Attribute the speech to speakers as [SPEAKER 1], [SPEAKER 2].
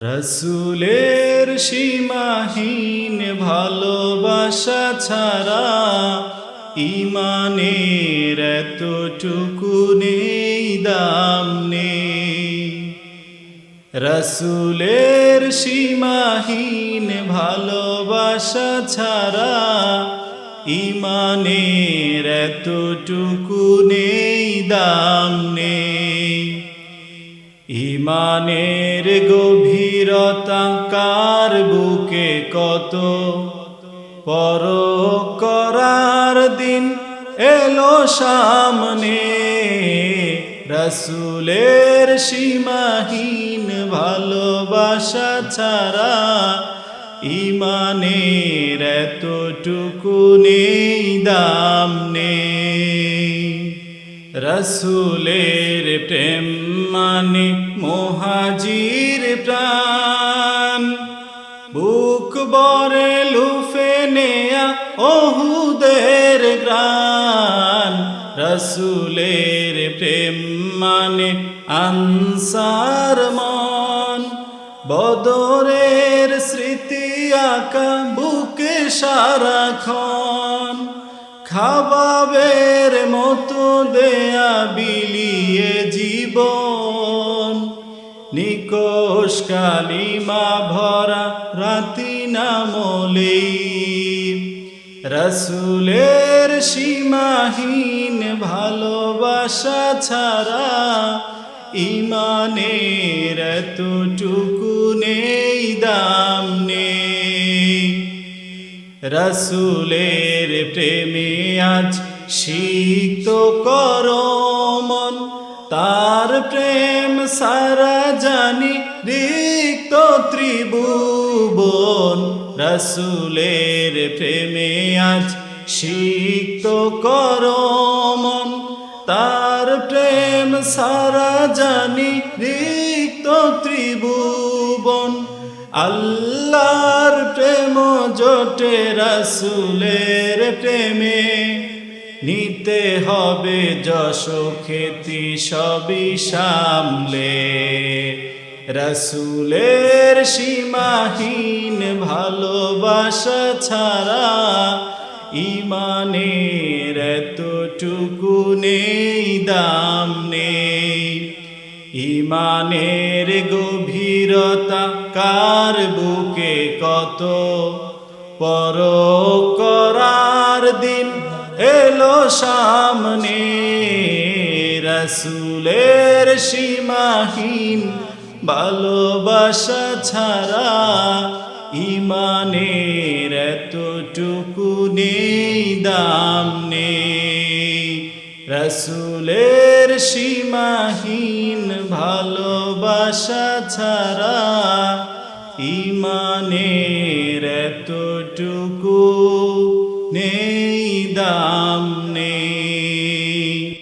[SPEAKER 1] রসুলের সীমাহীন ভালোবাসা ছাড়া ইমানের এতটুকু নেই, দাম নেই। রসুলের সীমাহীন ভালোবাসা ছাড়া ইমানের এতটুকু নেই, দাম নেই। ইমানের গভীরতা কার বুকে কত পর করার দিন এলো সামনে। রসুলের সীমাহীন ভালোবাসা ছাড়া ইমানের এতটুকু নেই দাম নেই। রসুলের প্রেম মানে মহাজির প্রাণ। বুক বরে লুফে নেয়া ওহুদের গ্রান রসুলের প্রেম মানে আনসার মন। বদরের স্মৃতি আঁকা বুকে সারাক্ষণ খাবাবের মতো দেয়া বিলিয়ে জীবন। নিকোষ কালিমা ভরা রাতি নামলেই। রসুলের সীমাহীন ভালোবাসা ছাড়া ইমানের এতটুকু নেই দাম নেই। রসুলের প্রেমে আজ সিক্ত করমন তার প্রেম সারা জানি রিক্ত ত্রিভুবন। রসুলের প্রেমে আজ সিক্ত করমন তার প্রেম সারা জানি রিক্ত ত্রিভুবন। আল্লাহর প্রেম জোটে রসুলের প্রেমে নিতে হবে যশ খ্যাতি সবই সামলে। রসুলের সীমাহীন ভালোবাসা ছাড়া ইমানের এতটুকু নেই, দাম নেই। ইমানের গভীরতা কার বুকে কত? পর করার দিন এলো সামনে। রসুলের সীমাহীন ভালোবাসা ছাড়া ইমানের এতটুকু নেই, দাম নেই। রসুলের সীমাহীন ভালোবাসা ছাড়া ইমানের যেটুকু নেই দাম।